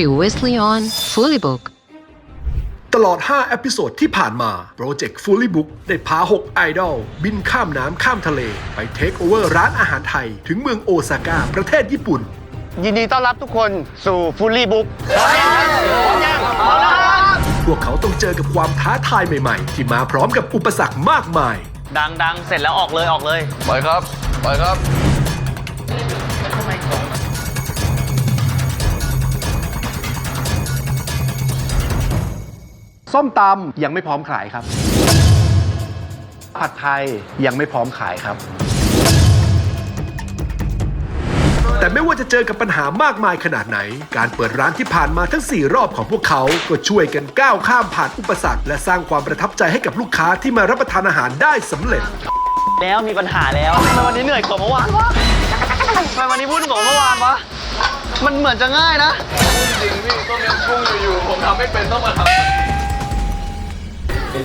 Previously on Fully Book ตลอด 5 เอพิโซดที่ผ่านมาโปรเจกต์ Fully Book ได้พา 6 ไอดอล บินข้ามน้ำข้ามทะเล ไปเทคโอเวอร์ร้านอาหารไทย ถึงเมืองโอซาก้าประเทศญี่ปุ่น ยินดีต้อนรับทุกคนสู่ฟูลี่บุ๊กพวกเขาต้องเจอกับความท้าทายใหม่ๆ ที่มาพร้อมกับอุปสรรคมากมาย ดังดังเสร็จแล้วออกเลยออกเลยไปครับไปครับ ส้มตำยังไม่พร้อมขายครับ ผัดไทยยังไม่พร้อมขายครับ แต่ไม่ว่าจะเจอกับปัญหามากมายขนาดไหน การเปิดร้านที่ผ่านมาทั้ง 4 รอบของพวกเขาก็ช่วยกันก้าวข้ามผ่านอุปสรรค และสร้างความประทับใจให้กับลูกค้าที่มารับประทานอาหารได้สำเร็จ แล้วมีปัญหาแล้วทำไมวันนี้เหนื่อยกว่าเมื่อวานวะทำไมวันนี้วุ่นกว่าเมื่อวานวะ มันเหมือนจะง่ายนะ จริงพี่ต้มยำกุ้งอยู่ๆผมทำไม่เป็นต้องมาทำ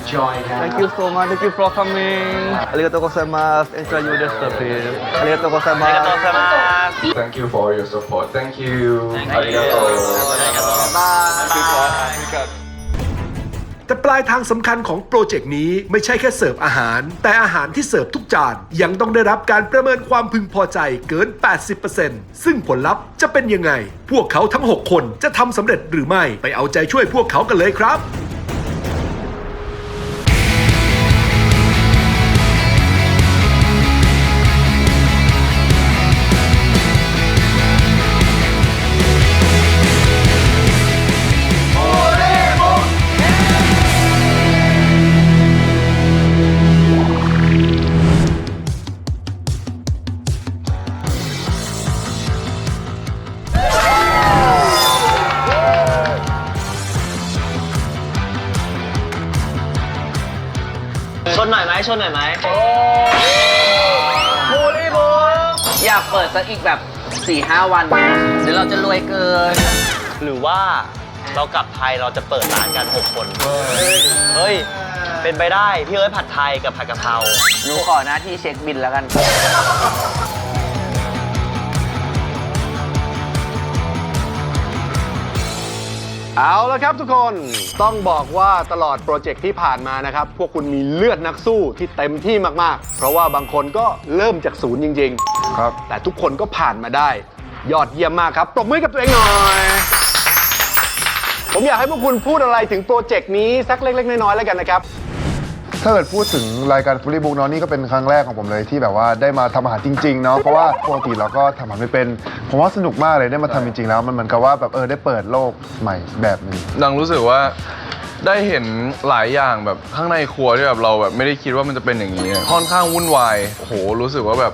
Thank you so much Thank you for coming ありがとうございます。Enjoy your recipe. ありがとうござい ありがとうございまます Thank you for your support Thank you ありがとう แต่ปลายทางสำคัญของโปรเจกต์นี้ไม่ใช่แค่เสิร์ฟอาหาร แต่อาหารที่เสิร์ฟทุกจาน ยังต้องได้รับการประเมินความพึงพอใจเกิน 80%ซึ่งผลลัพธ์จะเป็นยังไง พวกเขาทั้ง 6 คนจะทำสำเร็จหรือไม่ ไปเอาใจช่วยพวกเขากันเลยครับ นหน่อยไหมชนหน่อยไหมบูรีบูอยากเปิดสักอีกแบบ4ี่ห้าวันเดี๋ยวเราจะรวยเกิน หรือว่าเรากลับไทยเราจะเปิดร้านกัน6คนเฮ้ย เป็นไปได้ พี่เอ้ยผัดไทยกับผัดกะเพราหนูขอหน้าที่เช็คบินแล้วกัน เอาละครับทุกคนต้องบอกว่าตลอดโปรเจกต์ที่ผ่านมานะครับ พวกคุณมีเลือดนักสู้ที่เต็มที่มากๆ เพราะว่าบางคนก็เริ่มจากศูนย์จริง ๆ ครับ แต่ทุกคนก็ผ่านมาได้ ยอดเยี่ยมมากครับปรบมือให้กับตัวเองหน่อย ผมอยากให้พวกคุณพูดอะไรถึงโปรเจกต์นี้สักเล็ก ๆ น้อยๆแล้วกันนะครับ ถ้าเกิดพูดถึงรายการฟูลี่บุ๊กเนาะนี่ก็เป็นครั้งแรกของผมเลยที่แบบว่าได้มาทำอาหารจริงๆเนาะเพราะว่าปกติเราก็ทำอาหารไม่เป็น ผมว่าสนุกมากเลยได้มาทำจริงๆแล้ว มันเหมือนกับว่าแบบเออได้เปิดโลกใหม่แบบหนึง ดังรู้สึกว่าได้เห็นหลายอย่างแบบข้างในครัวที่แบบเราแบบไม่ได้คิดว่ามันจะเป็นอย่างนี้ค่อนข้างวุ่นวายโอ้โหรู้สึกว่าแบบ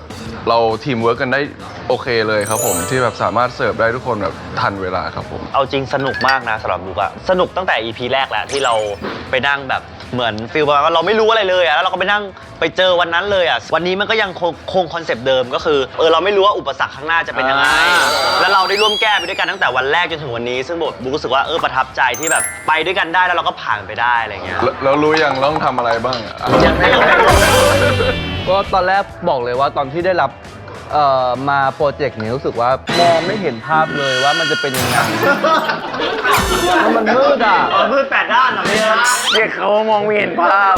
เราทีมเวิร์กกันได้ โอเคเลยครับผมที่แบบสามารถเสิร์ฟได้ทุกคนแบบทันเวลาครับผม เอาจริงสนุกมากนะสำหรับบุ๊กอะสนุกตั้งแต่ EP แรกแหละที่เราไปนั่งแบบเหมือนฟีลประมาณว่าเราไม่รู้อะไรเลยอะแล้วเราก็ไปนั่งไปเจอวันนั้นเลยอะวันนี้มันก็ยังคงคงคอนเซปต์เดิมก็คือเออเราไม่รู้ว่าอุปสรรคข้างหน้าจะเป็นยังไงแล้วเราได้ร่วมแก้ไปด้วยกันตั้งแต่วันแรกจนถึงวันนี้ ซึ่งบุ๊กบุ๊กรู้สึกว่าเออประทับใจที่แบบไปด้วยกันได้แล้วเราก็ผ่านไปได้อะไรเงี้ย แล้วแล้วรู้ยังต้องทำอะไรบ้างอะยังไม่ยังไม่รู้ก็ตอนแรกบอกเลยว่าตอนที่ได้รับ เอ่อมาโปรเจกต์นี้รู้สึกว่ามองไม่เห็นภาพเลยว่ามันจะเป็นยังไง มันมืดอะเออมืดแปดด้านเหรอเนี่ยเด็กเขามองไม่เห็นภาพ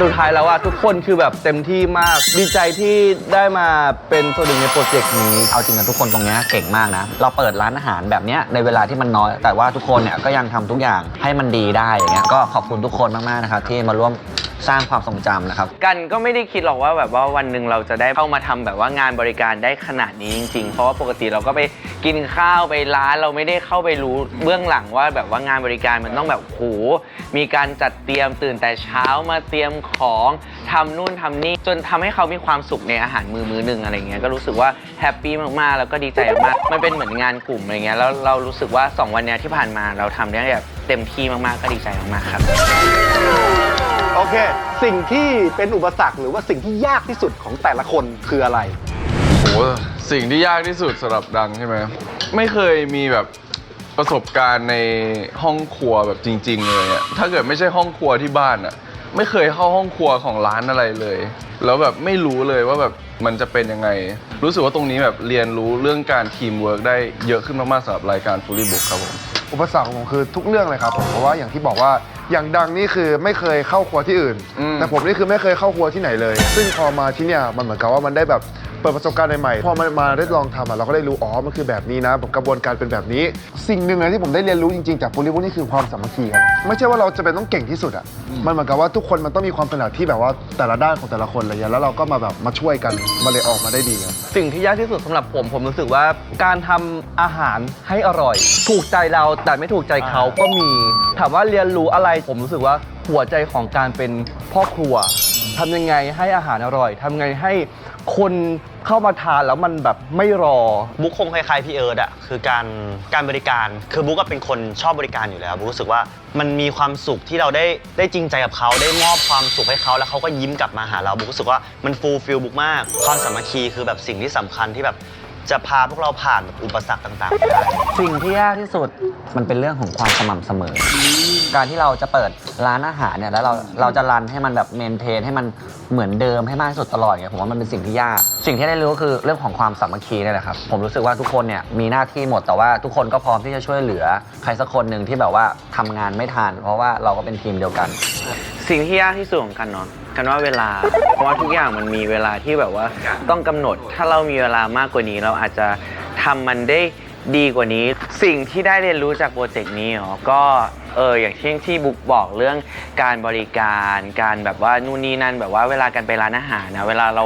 สุดท้ายแล้วว่าทุกคนคือแบบเต็มที่มาก ดีใจที่ได้มาเป็นส่วนหนึ่งในโปรเจกต์นี้ เอาจริงกันทุกคนตรงเนี้ยเก่งมากนะ เราเปิดร้านอาหารแบบเนี้ยในเวลาที่มันน้อย แต่ว่าทุกคนเนี่ยก็ยังทำทุกอย่างให้มันดีได้อย่างเงี้ยก็ขอบคุณทุกคนมากๆนะครับที่มาร่วม สร้างความทรงจำนะครับ กันก็ไม่ได้คิดหรอกว่าแบบว่าวันหนึ่งเราจะได้เข้ามาทำแบบว่างานบริการได้ขนาดนี้จริงๆ เพราะว่าปกติเราก็ไปกินข้าวไปร้านเราไม่ได้เข้าไปรู้เบื้องหลังว่าแบบว่างานบริการมันต้องแบบโหมีการจัดเตรียมตื่นแต่เช้ามาเตรียมของทำนู่นทำนี่จนทำให้เขามีความสุขในอาหารมือมือหนึ่งอะไรเงี้ยก็รู้สึกว่าแฮปปี้มากๆแล้วก็ดีใจมากๆมันเป็นเหมือนงานกลุ่มอะไรเงี้ยแล้วเรารู้สึกว่าสองวันเนี้ยที่ผ่านมาเราทำได้แบบเต็มที่มากๆก็ดีใจมากๆครับ โอเค สิ่งที่เป็นอุปสรรคหรือว่าสิ่งที่ยากที่สุดของแต่ละคนคืออะไร โหสิ่งที่ยากที่สุดสำหรับดังใช่ไหมไม่เคยมีแบบประสบการณ์ในห้องครัวแบบจริง ๆ เลยอะถ้าเกิดไม่ใช่ห้องครัวที่บ้านอะไม่เคยเข้าห้องครัวของร้านอะไรเลย แล้วแบบไม่รู้เลยว่าแบบมันจะเป็นยังไง รู้สึกว่าตรงนี้แบบเรียนรู้เรื่องการทีมเวิร์กได้เยอะขึ้นมากๆสำหรับรายการ Fully Book ครับผม อุปสรรคของผมคือทุกเรื่องเลยครับผมเพราะว่าอย่างที่บอกว่าอย่างดังนี่คือไม่เคยเข้าครัวที่อื่นอืมแต่ผมนี่คือไม่เคยเข้าครัวที่ไหนเลย ซึ่งพอมาที่เนี่ยมันเหมือนกับว่ามันได้แบบเปิดประสบการณ์ใหม่ๆพอมันมาได้ลองทำอะเราก็ได้รู้อ๋อมันคือแบบนี้นะกระบวนการเป็นแบบนี้ สิ่งหนึ่งเลยที่ผมได้เรียนรู้จริงๆจากฟูลิบุนี่คือความสามัคคีครับไม่ใช่ว่าเราจะเป็นต้องเก่งที่สุดอะมันเหมือนกับว่าทุกคนมันต้องมีความถนัดที่แบบว่าแต่ละด้านของแต่ละคนอะไรอย่างเงี้ยแล้วเราก็มาแบบมาช่วยกันมาเลยออกมาได้ดีครับสิ่งที่ยากที่สุดสำหรับผม ผมรู้สึกว่าการทำอาหารให้อร่อย ถูกใจเราแต่ไม่ถูกใจเขาก็มี ถามว่าเรียนรู้อะไรผมรู้สึกว่าหัวใจของการเป็นพ่อครัวทำยังไงให้อาหารอร่อยทำยังไงให้ คนเข้ามาทานแล้วมันแบบไม่รอ บุ๊กคงคล้ายๆพี่เอิร์ดอะคือการการบริการคือบุ๊กก็เป็นคนชอบบริการอยู่แล้วบุ๊กรู้สึกว่ามันมีความสุขที่เราได้ได้จริงใจกับเขาได้มอบความสุขให้เขาแล้วเขาก็ยิ้มกลับมาหาเราบุ๊กรู้สึกว่ามันฟูลฟิลบุ๊กมาก ความสามัคคีคือแบบสิ่งที่สำคัญที่แบบ จะพาพวกเราผ่านอุปสรรคต่างๆไปได้สิ่งที่ยากที่สุดมันเป็นเรื่องของความสม่ำเสมอ การที่เราจะเปิดร้านอาหารเนี่ยแล้วเราเราจะรันให้มันแบบเมนเทนให้มันเหมือนเดิมให้มากที่สุดตลอดเนี่ยผมว่ามันเป็นสิ่งที่ยาก สิ่งที่ได้รู้ก็คือเรื่องของความสามัคคีนี่แหละครับผมรู้สึกว่าทุกคนเนี่ยมีหน้าที่หมดแต่ว่าทุกคนก็พร้อมที่จะช่วยเหลือ ใครสักคนหนึ่งที่แบบว่าทำงานไม่ทันเพราะว่าเราก็เป็นทีมเดียวกัน สิ่งที่ยากที่สุดของกันเนาะกันว่าเวลา เพราะว่าทุกอย่างมันมีเวลาที่แบบว่าต้องกำหนด ถ้าเรามีเวลามากกว่านี้ เราอาจจะทำมันได้ดีกว่านี้ สิ่งที่ได้เรียนรู้จากโปรเจกต์นี้เหรอก็เอออย่างเช่นที่บุ๊กบอกเรื่องการบริการการแบบว่านู่นนี่นั่นแบบว่าเวลากันไปร้านอาหารนะเวลาเรา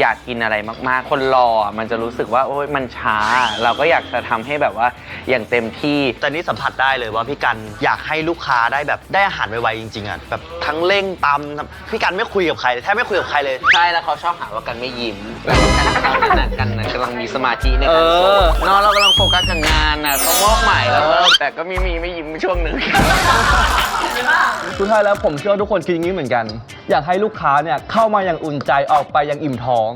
อยากกินอะไรมาก ๆ คนรออะมันจะรู้สึกว่าโอ้ยมันช้า เราก็อยากจะทำให้แบบว่าอย่างเต็มที่ แต่นี่สัมผัสได้เลยว่าพี่กันอยากให้ลูกค้าได้แบบได้อาหารไวๆจริงๆอะแบบทั้งเร่งตำพี่กันไม่คุยกับใครเลยแทบไม่คุยกับใครเลย ใช่แล้วเขาชอบหาว่ากันไม่ยิ้มแล้วกันกันกันนะกำลังมีสมาธิในการเออส่งเนอะเรากำลังโฟกัสกับงานน่ะเขามอบหมายแล้วว่าแต่ก็มีมีไม่ยิ้มช่วงหนึ่งสุดท้ายแล้วผมเชื่อว่าทุกคนคิดอย่างนี้เหมือนกัน อยากให้ลูกค้าเนี่ยเข้ามาอย่างอุ่นใจออกไปอย่างอิ่มท้อง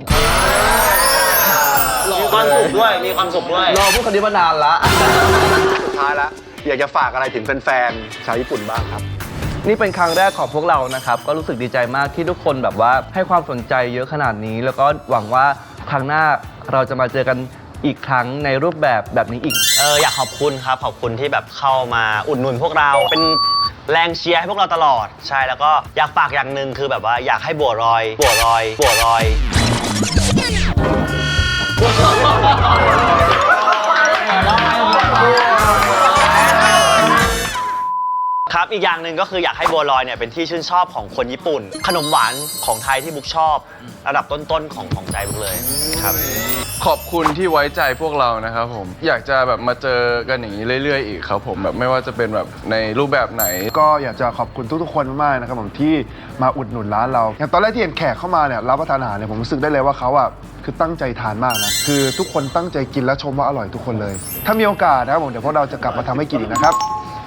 มีความสุขด้วย มีความสุขด้วย รอพูดคำนี้มานานละ สุดท้ายแล้วอยากจะฝากอะไรถึงแฟนๆชาวญี่ปุ่นบ้างครับ นี่เป็นครั้งแรกของพวกเรานะครับ ก็รู้สึกดีใจมากที่ทุกคนแบบว่าให้ความสนใจเยอะขนาดนี้ แล้วก็หวังว่าครั้งหน้าเราจะมาเจอกัน อีกครั้งในรูปแบบแบบนี้อีก เอออยากขอบคุณครับ ขอบคุณที่แบบเข้ามาอุดหนุนพวกเราเป็นแรงเชียร์ให้พวกเราตลอดใช่แล้วก็อยากฝากอย่างหนึ่งคือแบบว่าอยากให้บัวรอยบัวรอยบัวรอย ครับ อีกอย่างหนึ่งก็คืออยากให้บัวลอยเนี่ยเป็นที่ชื่นชอบของคนญี่ปุ่น ขนมหวานของไทยที่บุ๊กชอบ ระดับต้นๆของของใจบุ๊กเลยครับ ขอบคุณที่ไว้ใจพวกเรานะครับผม อยากจะแบบมาเจอกันอย่างนี้เรื่อยๆ อีกครับผมแบบไม่ว่าจะเป็นแบบในรูปแบบไหน ก็อยากจะขอบคุณทุกๆคนมากๆนะครับผมที่มาอุดหนุนร้านเรา อย่างตอนแรกที่เห็นแขกเข้ามาเนี่ยรับประทานอาหารเนี่ยผมรู้สึกได้เลยว่าเขาอะคือตั้งใจทานมากนะคือทุกคนตั้งใจกินและชมว่าอร่อยทุกคนเลย ถ้ามีโอกาสนะครับผมเดี๋ยวพวกเราจะกลับมาทำให้กินอีกนะครับ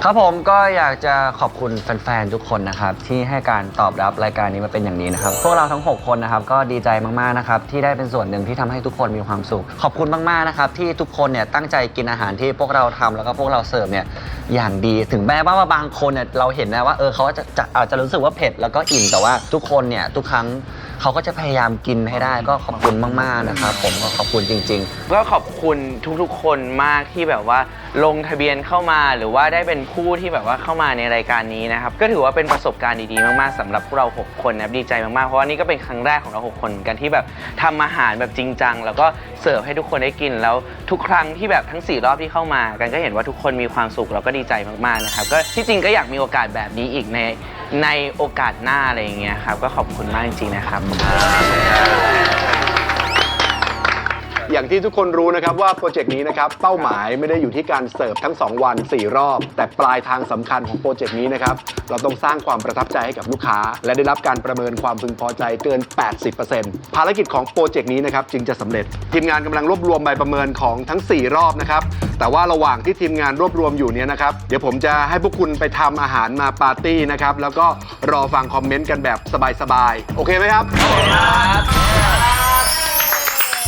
ครับผมก็อยากจะขอบคุณแฟนๆ ทุกคนนะครับที่ให้การตอบรับรายการนี้มาเป็นอย่างนี้นะครับพวกเราทั้ง 6 คนนะครับก็ดีใจมากๆนะครับที่ได้เป็นส่วนหนึ่งที่ทำให้ทุกคนมีความสุข ขอบคุณมากๆนะครับที่ทุกคนเนี่ยตั้งใจกินอาหารที่พวกเราทำแล้วก็พวกเราเสิร์ฟเนี่ยอย่างดีถึงแม้ว่าบางคนเนี่ยเราเห็นนะว่าเออเขาจะจะอาจจะรู้สึกว่าเผ็ดแล้วก็อิ่มแต่ว่าทุกคนเนี่ยทุกครั้ง เขาก็จะพยายามกินให้ได้ก็ขอบคุณมากๆนะครับผมก็ขอบคุณจริง ๆ ก็ขอบคุณทุกๆ คนมากที่แบบว่าลงทะเบียนเข้ามาหรือว่าได้เป็นผู้ที่แบบว่าเข้ามาในรายการนี้นะครับ ก็ถือว่าเป็นประสบการณ์ดีๆ มากๆสำหรับพวกเรา 6 คนนะครับดีใจมากๆ เพราะว่านี่ก็เป็นครั้งแรกของเรา 6 คนเหมือนกันที่แบบทำอาหารแบบจริงจังแล้วก็เสิร์ฟให้ทุกคนได้กินแล้วทุกครั้งที่แบบทั้ง 4 รอบที่เข้ามา กันก็เห็นว่าทุกคนมีความสุขแล้วก็ดีใจมากๆนะครับก็ที่จริงก็อยากมีโอกาสแบบนี้อีกใน ในโอกาสหน้าอะไรอย่างเงี้ยครับ ก็ขอบคุณมากจริงๆนะครับ อย่างที่ทุกคนรู้นะครับว่าโปรเจกต์นี้นะครับเป้าหมายไม่ได้อยู่ที่การเสิร์ฟทั้ง 2 วัน 4 รอบ แต่ปลายทางสำคัญของโปรเจกต์นี้นะครับเราต้องสร้างความประทับใจให้กับลูกค้า และได้รับการประเมินความพึงพอใจเกิน 80%ภารกิจของโปรเจกต์นี้นะครับจึงจะสำเร็จ ทีมงานกำลังรวบรวมใบประเมินของทั้ง 4 รอบนะครับแต่ว่าระหว่างที่ทีมงานรวบรวมอยู่เนี่ยนะครับเดี๋ยวผมจะให้พวกคุณไปทำอาหารมาปาร์ตี้นะครับแล้วก็รอฟังคอมเมนต์กันแบบสบายๆโอเคไหมครับ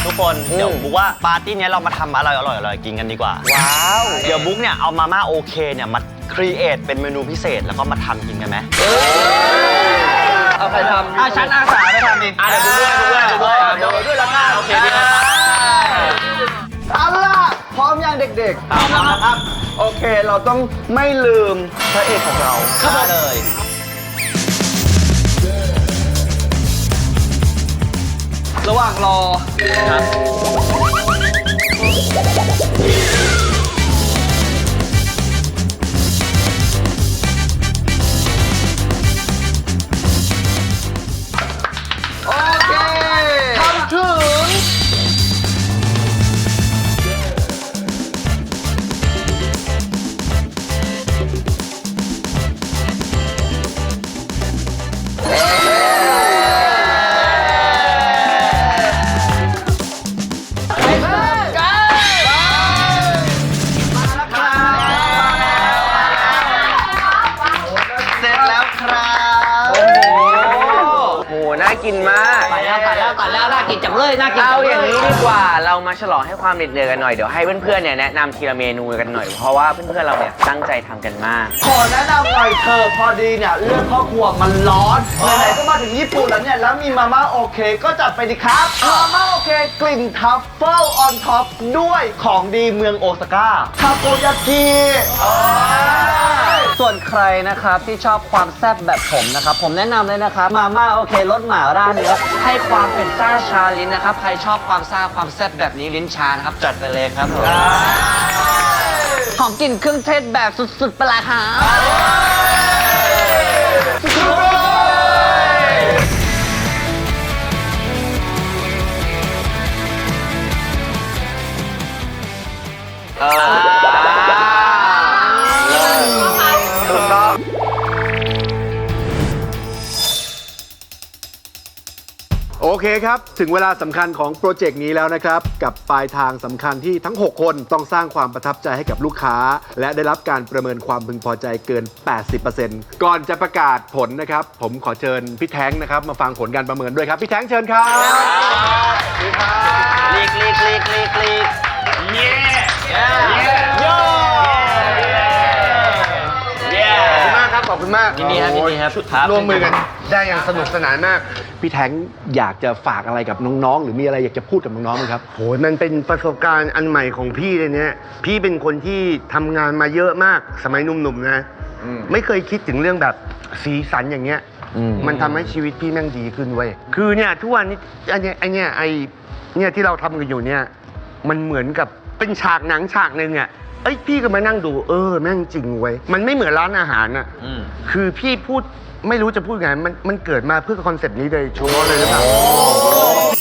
ทุกคน เดี๋ยวบุ๊กว่าปาร์ตี้เนี้ยเรามาทำอะไรอร่อยๆกินกันดีกว่า ว้าว เดี๋ยวบุ๊กเนี่ยเอามาม่าโอเคเนี่ยมาครีเอทเป็นเมนูพิเศษแล้วก็มาทำกินกันไหมเอาใครทำอะฉันอาสาไปทำเองอะเดี๋ยวดูด้วยดูด้วยดูด้วยเดี๋ยวด้วยแล้วกันโอเคดีครับเอาล่ะพร้อมยังเด็กๆพร้อมแล้วครับ โอเคเราต้องไม่ลืมพระเอกของเราเข้ามาเลย ระหว่างรอครับ ฉลองให้ความเหน็ดเหนื่อยกันหน่อย เดี๋ยวให้เพื่อนๆเนี่ยแนะนำทีละเมนูกันหน่อย เพราะว่าเพื่อนๆเราเนี่ยตั้งใจทำกันมาก ขอแนะนำหน่อยเธอพอดีเนี่ยเรื่องครอบครัวมันร้อนไหนๆก็มาถึงญี่ปุ่นแล้วเนี่ยแล้วมีมาม่าโอเคก็จัดไปดิครับมาม่าโอเคกลิ่นทัฟเฟิลออนท็อปด้วยของดีเมืองโอซาก้าทาโกยากิส่วนใครนะครับที่ชอบความแซ่บแบบผมนะครับ ผมแนะนำเลยนะครับมาม่าโอเครสหม่าล่าเนื้อให้ความเป็นซ่าชาลิ้นนะครับใครชอบความซ่าความแซ่บแบบนี้ลิ้นชานะครับ จัดไปเลยครับผมหอมกลิ่นเครื่องเทศแบบสุดๆไปเลยครับ เคครับ ถึงเวลาสำคัญของโปรเจกต์นี้แล้วนะครับ กับปลายทางสำคัญที่ทั้ง 6 คนต้องสร้างความประทับใจให้กับลูกค้า และได้รับการประเมินความพึงพอใจเกิน 80%ก่อนจะประกาศผลนะครับ ผมขอเชิญพี่แท้งนะครับ มาฟังผลการประเมินด้วยครับ พี่แท้งเชิญครับลีกลีกลีกลีกลีกเย้เย้โยเย้ขอบคุณมากครับขอบคุณมากยินดีครับยินดีครับครับร่วมมือกัน ได้อย่างสนุกสนานมาก พี่แท้งอยากจะฝากอะไรกับน้องๆ หรือมีอะไรอยากจะพูดกับน้องๆไหมครับ โหมันเป็นประสบการณ์อันใหม่ของพี่เลยเนี่ย พี่เป็นคนที่ทำงานมาเยอะมากสมัยหนุ่มๆนะไม่เคยคิดถึงเรื่องแบบสีสันอย่างเงี้ยมันทำให้ชีวิตพี่แม่งดีขึ้นเว้ย คือเนี่ยทุกวันนี้อันเนี้ยไอเนี่ยไอเนี่ยที่เราทำกันอยู่เนี่ย มันเหมือนกับเป็นฉากหนังฉากหนึ่งอะเอ้ยพี่ก็มานั่งดู เออแม่งจริงเว้ย มันไม่เหมือนร้านอาหารอะอืม คือพี่พูด ไม่รู้จะพูดไงมันมันเกิดมาเพื่อคอนเซปต์นี้โดยเฉพาะเลยหรือเปล่า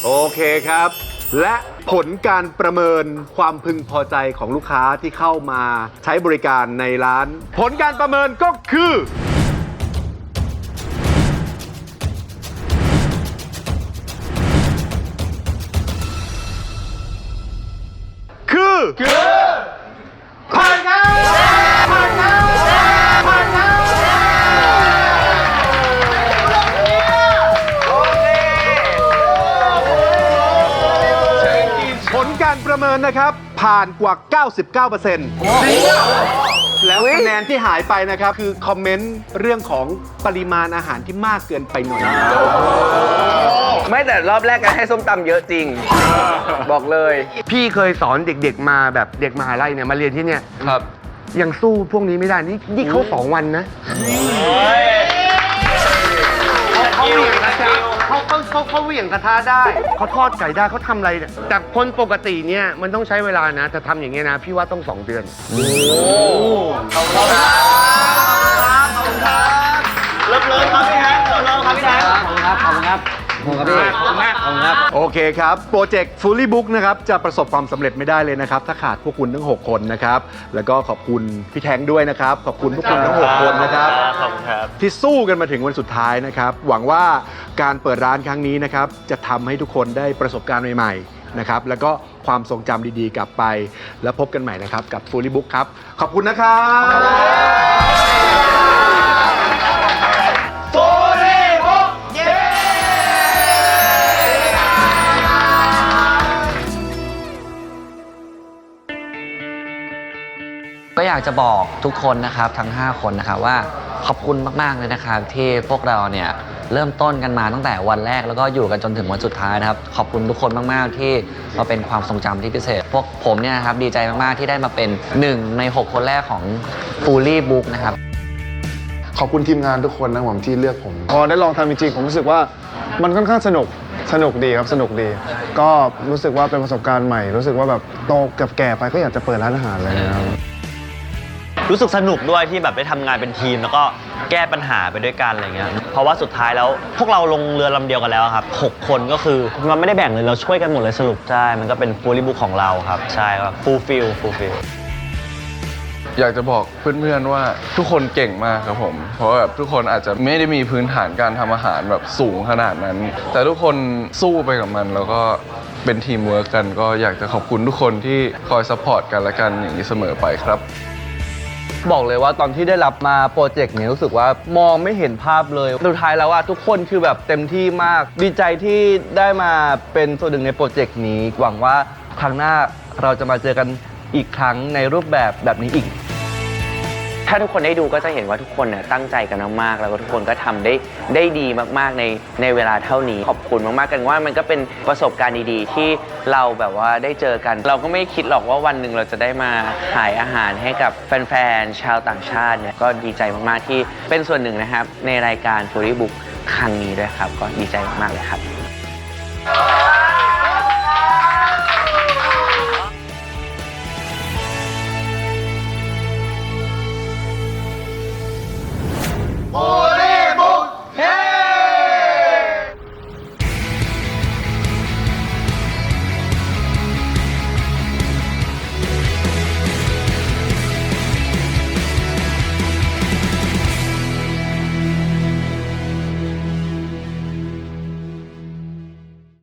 โอเคครับ และผลการประเมินความพึงพอใจของลูกค้าที่เข้ามาใช้บริการในร้าน ผลการประเมินก็คือ คือ คือ ประเมินนะครับ ผ่านกว่า 99%แล้วคะแนนที่หายไปนะครับ คือคอมเมนต์เรื่องของปริมาณอาหารที่มากเกินไปหน่อย ไม่แต่รอบแรกกันให้ส้มตำเยอะจริง บอกเลย พี่เคยสอนเด็กๆมาแบบเด็กมหาลัยเนี่ยมาเรียนที่เนี่ยครับ ยังสู้พวกนี้ไม่ได้ นี่นี่เขาสองวันนะ เขาเหวี่ยงกระทะเขา เขาเขาเขาเหวี่ยงกระทะได้เขาทอดไก่ได้เขาทำอะไรเนี่ยแต่คนปกติเนี่ยมันต้องใช้เวลานะแต่ทำอย่างเงี้ยนะพี่ว่าต้องสองเดือน เลิฟเลิฟครับพี่แท้งเลิฟเลิฟครับพี่แท้งขอบคุณครับ ขอบคุณครับ ขอบคุณครับพี่ขอบคุณมากขอบคุณครับ โอเคครับ โปรเจกต์ Fully Book นะครับจะประสบความสำเร็จไม่ได้เลยนะครับ ถ้าขาดพวกคุณทั้ง 6 คนนะครับ แล้วก็ขอบคุณพี่แทงด้วยนะครับ ขอบคุณพวกคุณทั้ง 6 คนนะครับ ขอบคุณครับ ที่สู้กันมาถึงวันสุดท้ายนะครับ หวังว่าการเปิดร้านครั้งนี้นะครับ จะทำให้ทุกคนได้ประสบการณ์ใหม่ๆนะครับ แล้วก็ความทรงจำดีๆกลับไป แล้วพบกันใหม่นะครับกับ Fully Book ครับ ขอบคุณนะครับากจะบอกทุกคนนะครับทั้ง 5 คนนะครับว่าขอบคุณมากๆเลยนะครับที่พวกเราเนี่ยเริ่มต้นกันมาตั้งแต่วันแรกแล้วก็อยู่กันจนถึงวันสุดท้ายนะครับ ขอบคุณทุกคนมากๆที่มาเป็นความทรงจำที่พิเศษ พวกผมเนี่ยนะครับดีใจมากๆที่ได้มาเป็นหนึ่งในหกคนแรกของ Fully Book นะครับขอบคุณทีมงานทุกคนนะผมที่เลือกผม พอได้ลองทำจริงๆผมรู้สึกว่ามันค่อนข้างสนุกสนุกดีครับสนุกดี ก็รู้สึกว่าเป็นประสบการณ์ใหม่ รู้สึกว่าแบบโตกับแก่ไปก็อยากจะเปิดร้านอาหารเลยนะครับ รู้สึกสนุกด้วยที่แบบได้ทำงานเป็นทีม แล้วก็แก้ปัญหาไปด้วยกันอะไรเงี้ยเพราะว่าสุดท้ายแล้วพวกเราลงเรือลำเดียวกันแล้วครับหกคนก็คือมันไม่ได้แบ่งเลยเราช่วยกันหมดเลยสรุปใช่มันก็เป็นฟูลลี่บุ๊กของเราครับใช่ครับฟูลฟิลฟูลฟิล อยากจะบอกเพื่อนๆว่าทุกคนเก่งมากครับผม เพราะแบบทุกคนอาจจะไม่ได้มีพื้นฐานการทำอาหารแบบสูงขนาดนั้น แต่ทุกคนสู้ไปกับมันแล้วก็เป็นทีมเวิร์กกัน ก็อยากจะขอบคุณทุกคนที่คอยซัพพอร์ตกันและกันอย่างนี้เสมอไปครับ บอกเลยว่าตอนที่ได้รับมาโปรเจกต์นี้รู้สึกว่ามองไม่เห็นภาพเลยสุดท้ายแล้วว่าทุกคนคือแบบเต็มที่มาก ดีใจที่ได้มาเป็นส่วนหนึ่งในโปรเจกต์นี้ หวังว่าครั้งหน้าเราจะมาเจอกันอีกครั้งในรูปแบบแบบนี้อีก ถ้าทุกคนได้ดูก็จะเห็นว่าทุกคนเนี่ยตั้งใจกันมากๆ แล้วก็ทุกคนก็ทำได้ได้ดีมากๆในในเวลาเท่านี้ ขอบคุณมากๆกันว่ามันก็เป็นประสบการณ์ดีๆ ที่เราแบบว่าได้เจอกัน เราก็ไม่คิดหรอกว่าวันหนึ่งเราจะได้มาขายอาหารให้กับแฟนๆชาวต่างชาติเนี่ยก็ดีใจมากๆที่เป็นส่วนหนึ่งนะครับในรายการ f o o d y Book ครั้งนี้ด้วยครับ ก็ดีใจมากๆเลยครับ